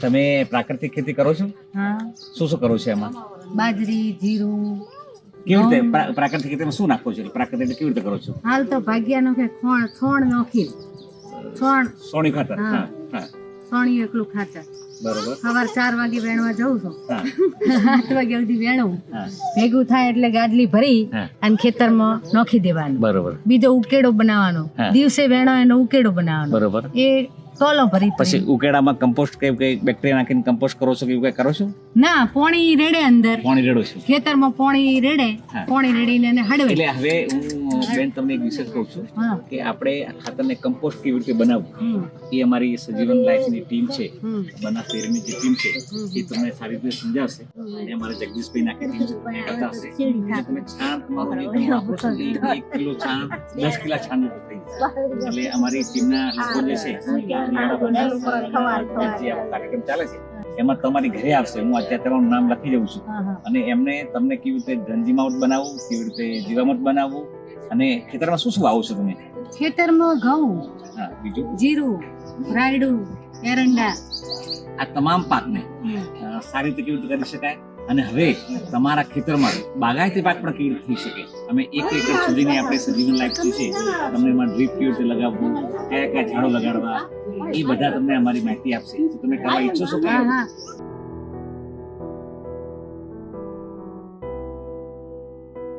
તમે પ્રાકૃતિક ખેતી કરો છો? હા. શું શું કરો છો એમાં? બાજરી જીરું કેવી રીતે પ્રાકૃતિક ખેતીમાં શું નાખો છો? પ્રાકૃતિક કેવી રીતે કરો છો? હાલ તો ભાગ્યાનો કે ખોણ છોણ નોખી છોણ સોણી ખાતર? હા. હા હા. એકલું ખાતર. બરોબર. સવાર ચાર વાગે વેણવા જઉં છું. આઠ વાગ્યા સુધી વેણું. ભેગું થાય એટલે ગાદલી ભરી અને ખેતરમાં નોખી દેવાનું. બરોબર. બીજો ઉકેડો બનાવવાનો. દિવસે વેણો એનો ઉકેડો બનાવવાનો. બરોબર. એ ટોલો ભરી પછી ઉકેડામાં કમ્પોસ્ટ કે કઈ બેક્ટેરિયા નાખીને કમ્પોસ્ટ કરો છો કે એવું કઈ કરો છો? ના પોણી રેડે અંદર. પોણી રેડો છો. ખેતરમાં પોણી રેડે. પોણી રેડીને એને હળવે. એટલે હવે હું બેન તમને એક વિશેષ કહું છું કે આપણે ખાતરને કમ્પોસ્ટ કેવી રીતે બનાવવું? એ અમારી સજીવન લાઈફની ટીમ છે. બનાસ જે ટીમ છે એ તમને સારી રીતે સમજાવશે. અને અમારા જગદીશભાઈ નાખી ટીમ છે બતાવશે. તમે છાણ તમારું જે તમે વાપરો છો. એક કિલો છાણ દસ કિલો છાણ એટલે અમારી ટીમના લોકો જે છે એમાં તમારી ઘરે આવશે. હું અત્યારે તમારું નામ લખી દઉં છું. અને એમને તમને કેવી રીતે ધનજીમાવટ બનાવવું કેવી રીતે જીવામૃત બનાવવું અને ખેતરમાં શું શું વાવો છો તમે? ખેતરમાં ઘઉં બીજું? જીરું રાયડું એરંડા. આ તમામ પાકને. સારી રીતે કેવી રીતે કરી શકાય? અને હવે તમારા ખેતરમાં બાગાયતી પાક પણ કેવી રીતે થઈ શકે? અમે એક એકર સુધીની આપણે સજીવન લાઈફ છે? તમને એમાં ડ્રીપ કેવી રીતે લગાવવું કયા કયા ઝાડો લગાડવા એ બધા તમને અમારી માહિતી આપશે. તમે કરવા ઈચ્છો છો કે